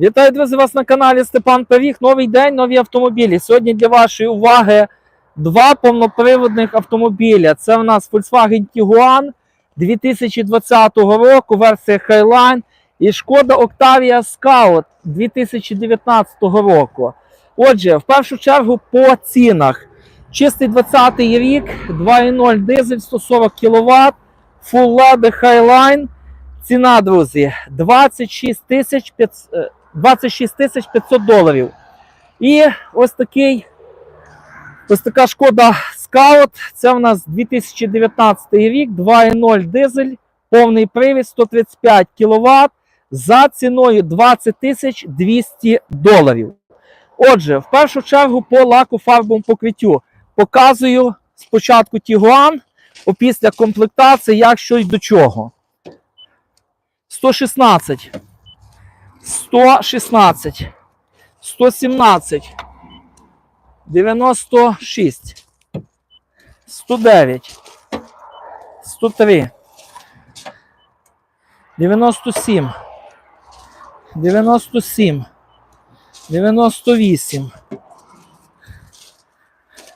Вітаю, друзі, вас на каналі Степан Пиріг. Новий день, нові автомобілі. Сьогодні для вашої уваги два повноприводних автомобіля. Це у нас Volkswagen Tiguan 2020 року, версія Highline і Шкода Octavia Scout 2019 року. Отже, в першу чергу по цінах. Чистий 20 рік, 2.0 дизель, 140 кВт, Full LED Highline. Ціна, друзі, 26 тисяч 500, е, 26 тисяч 500 доларів. І ось такий, ось така шкода Scout. Це в нас 2019 рік, 2.0 дизель, повний привід, 135 кВт за ціною 20 тисяч 200 доларів. Отже, в першу чергу по лаку фарбовому покриттю показую спочатку Tiguan, опісля комплектації, як що й до чого. 116, 116, 117, 96, 109, 103, 97, 97, 98,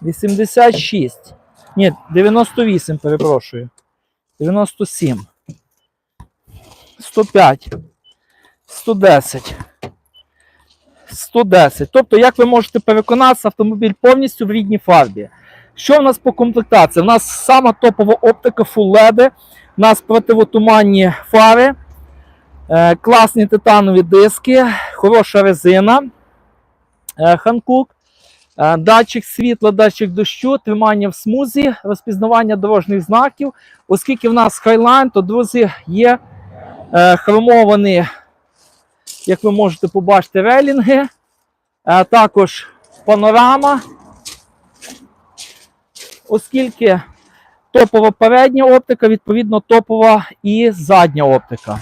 86, ні, 98, перепрошую, 97, 105, 110, 110. Тобто, як ви можете переконатися, автомобіль повністю в рідній фарбі. Що в нас по комплектації? У нас сама топова оптика Full LED, у нас противотуманні фари, е, класні титанові диски, хороша резина, е, Ханкук, е, датчик світла, датчик дощу, тримання в смузі, розпізнавання дорожніх знаків. Оскільки в нас Highline, то, друзі, є хромовані, як ви можете побачити, релінги, е, також панорама. Оскільки топова передня оптика, відповідно, топова і задня оптика.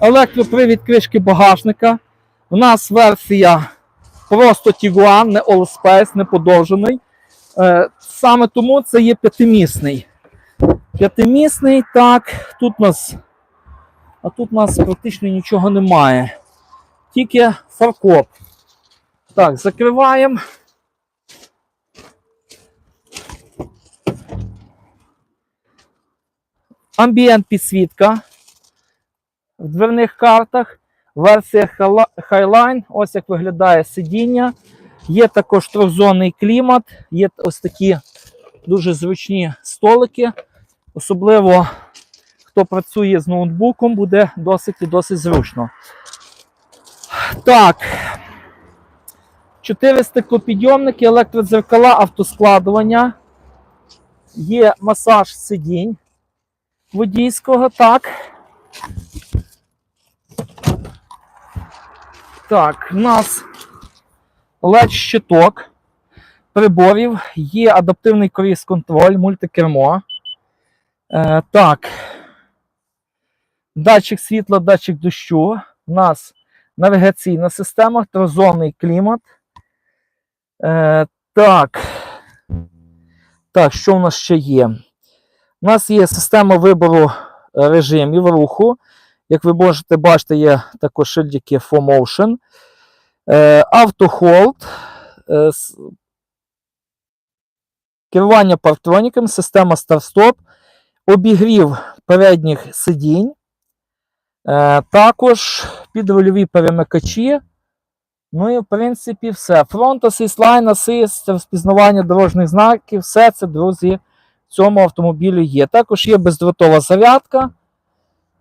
Електропривід кришки багажника. У нас версія просто Tiguan, не All Space, не подовжений. Е, Саме тому це є п'ятимісний. П'ятимісний, так, тут у нас, а тут у нас практично нічого немає. Тільки фаркоп. Так, закриваємо. Амбієнт підсвітка в дверних картах. Версія Highli- Highline. Ось як виглядає сидіння. Є також трьохзонний клімат, є ось такі дуже зручні столики. Особливо, хто працює з ноутбуком, буде досить і досить зручно. Так. Чотири стеклопідйомники, електродзеркала, автоскладування. Є масаж сидінь водійського. Так. Так, у нас LED щиток приборів, є адаптивний круїз контроль, мультикермо. Е, так. Датчик світла, датчик дощу. У нас навігаційна система, трозонний клімат. Е, так. Так, що у нас ще є? У нас є система вибору е, режимів руху. Як ви можете бачити, є також шильдики 4Motion. Е, Автохолд. Е, керування партроніками, система старт-стоп, обігрів передніх сидінь, е, також підрульові перемикачі. Ну і, в принципі, все. Фронт асист, лайн асист, розпізнавання дорожніх знаків, все це, друзі, в цьому автомобілі є. Також є бездротова зарядка,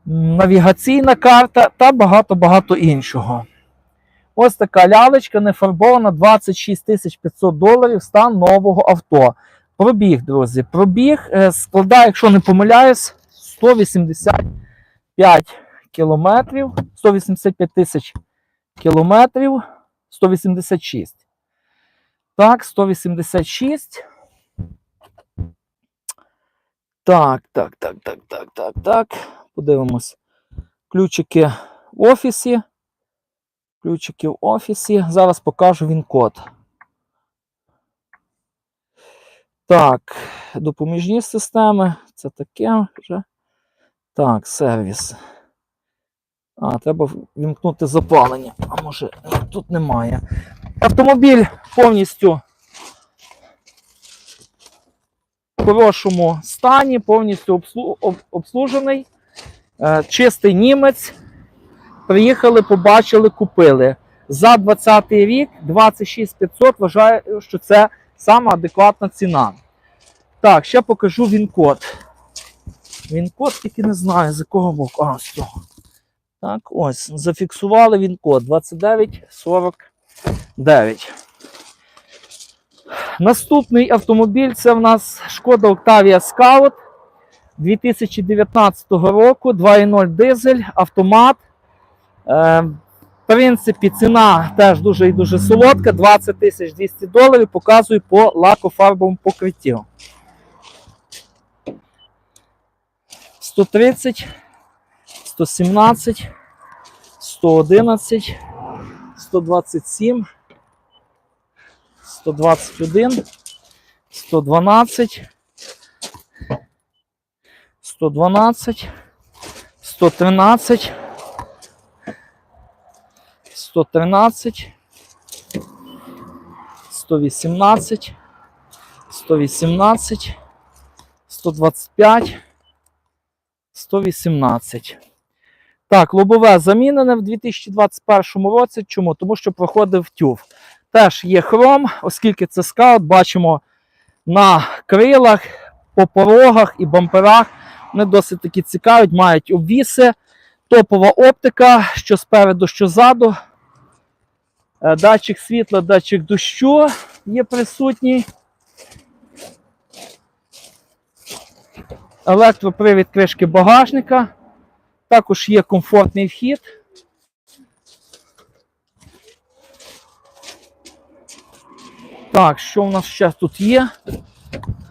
навігаційна карта та багато-багато іншого. Ось така лялечка нефарбована 26 500 доларів стан нового авто. Пробіг, друзі. Пробіг е, складає, якщо не помиляюсь, 185 кілометрів, 185 тисяч кілометрів, 186. Так, 186. Так, так, так, так, так, так, так. Подивимось. Ключики в офісі. Ключики в офісі. Зараз покажу він код. Так, допоміжні системи. Це таке вже. Так, сервіс. А, треба вімкнути запалення. А може тут немає. Автомобіль повністю в хорошому стані, повністю обслужений. Е, Чистий німець. Приїхали, побачили, купили. За 20 рік 26 500 вважаю, що це сама адекватна ціна. Так, ще покажу він-код. Він-код тільки не знаю, з якого боку. А, з цього. Так, ось, зафіксували він-код 2949. Наступний автомобіль це в нас Шкода Octavia Scout 2019 року, 2.0 дизель, автомат. Е, в принципі, ціна теж дуже і дуже солодка, 20 тисяч 200 доларів, показую по лакофарбовому покриттю. 130, 117, 111, 127, 121, 112, 112, 113, 113, 118, 118, 125, 118. Так, лобове замінене в 2021 році. Чому? Тому що проходив тюв. Теж є хром, оскільки це скаут, бачимо на крилах, по порогах і бамперах. Вони досить таки цікаві, мають обвіси, топова оптика, що спереду, що ззаду. Е, Датчик світла, датчик дощу є присутній. Електропривід кришки багажника. Також є комфортний вхід. Так, що в нас ще тут є?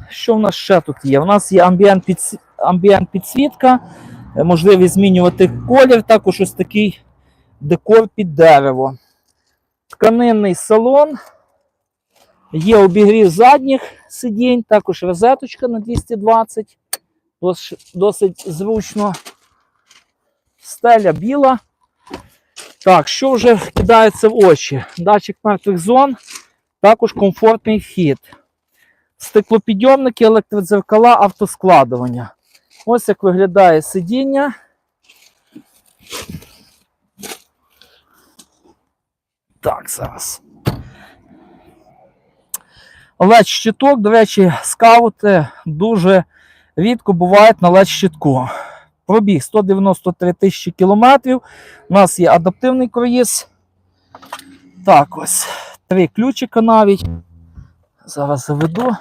Що в нас ще тут є? У нас є амбієнт, підс... підсвітка, е, можливість змінювати колір, також ось такий декор під дерево. Тканинний салон. Є обігрів задніх сидінь, також розеточка на 220. Досить зручно. Стеля біла. Так, що вже кидається в очі? Датчик мертвих зон, також комфортний вхід. Стеклопідйомники, електродзеркала, автоскладування. Ось як виглядає сидіння. Так, зараз. led щиток, до речі, скаути дуже рідко бувають на led щитку. Пробіг 193 тисячі кілометрів. У нас є адаптивний круїз. Так, ось. Три ключика навіть. Зараз заведу.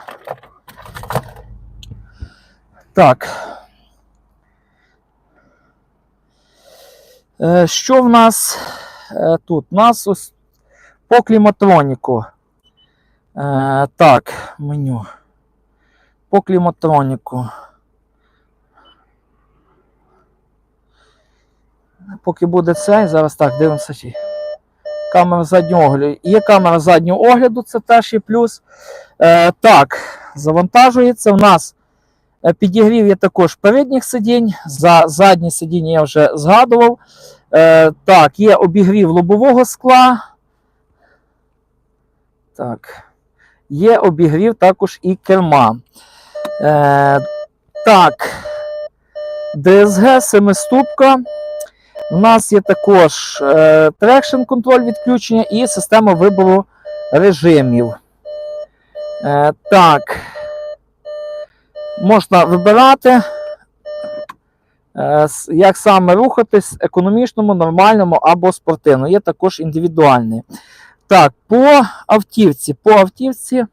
Так. Е, Що в нас е, тут? У нас ось по кліматроніку. Е, Так, меню. По кліматроніку. Поки буде цей, зараз так, дивимося. Камера заднього огляду. Є камера заднього огляду, це теж є плюс. Е, так, завантажується. У нас е, підігрів є також передніх сидінь. За задні сидіння я вже згадував. Е, так, є обігрів лобового скла. Так. Є обігрів також і керма. Е, так. DSG семиступка. У нас є також е, трекшн контроль відключення і система вибору режимів. Е, так. Можна вибирати, е, як саме рухатись економічному, нормальному або спортивному. Є також індивідуальний. Так, по автівці. По автівці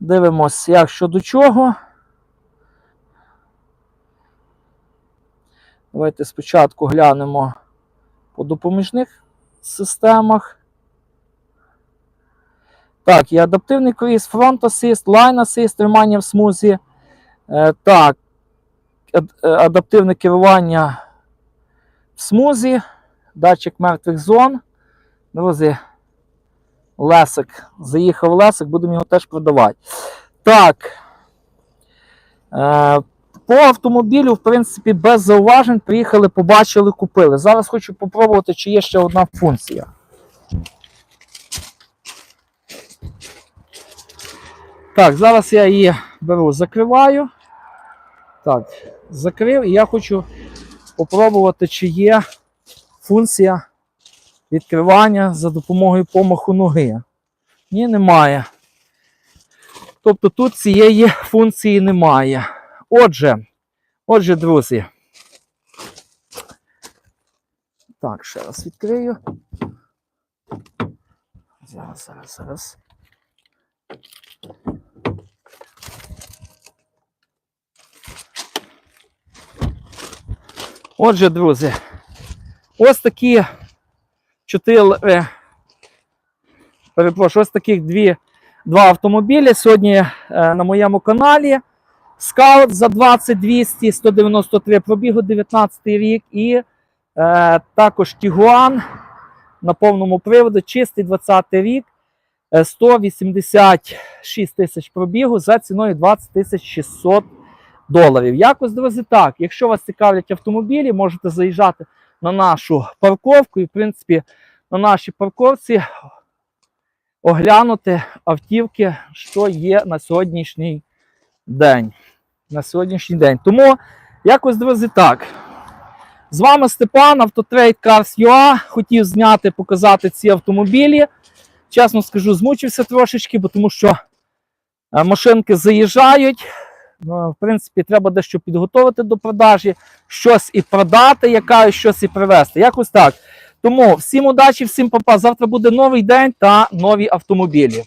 дивимося, як що до чого. Давайте спочатку глянемо по допоміжних системах. Так, є адаптивний круїз, фронт асист, лайн асист, тримання в смузі. Е, так, е, адаптивне керування в смузі, датчик мертвих зон. Друзі, Лесик. Заїхав Лесик, будемо його теж продавати. Так. По автомобілю, в принципі, без зауважень приїхали, побачили, купили. Зараз хочу попробувати, чи є ще одна функція. Так, зараз я її беру, закриваю. Так, закрив і я хочу попробувати, чи є функція відкривання за допомогою помаху ноги. Ні, немає. Тобто тут цієї функції немає. Отже, отже, друзі. Так, ще раз відкрию. Зараз, зараз, зараз. Отже, друзі, ось такі чотири. Перепрошую, ось таких дві, два автомобілі сьогодні е, на моєму каналі. Скаут за 2200, 193 пробігу 19 рік і е, також Тігуан на повному приводу, чистий 20 рік, е, 186 тисяч пробігу за ціною 20 тисяч 600 доларів. Якось, друзі, так. Якщо вас цікавлять автомобілі, можете заїжджати на нашу парковку і, в принципі, на нашій парковці оглянути автівки, що є на сьогоднішній день. На сьогоднішній день. Тому, якось, друзі, так. З вами Степан, Автотрейд Cars.ua. Хотів зняти, показати ці автомобілі. Чесно скажу, змучився трошечки, бо тому що е, машинки заїжджають. Ну, в принципі, треба дещо підготувати до продажі, щось і продати, яка, щось і привезти. Якось так. Тому всім удачі, всім папа. Завтра буде новий день та нові автомобілі.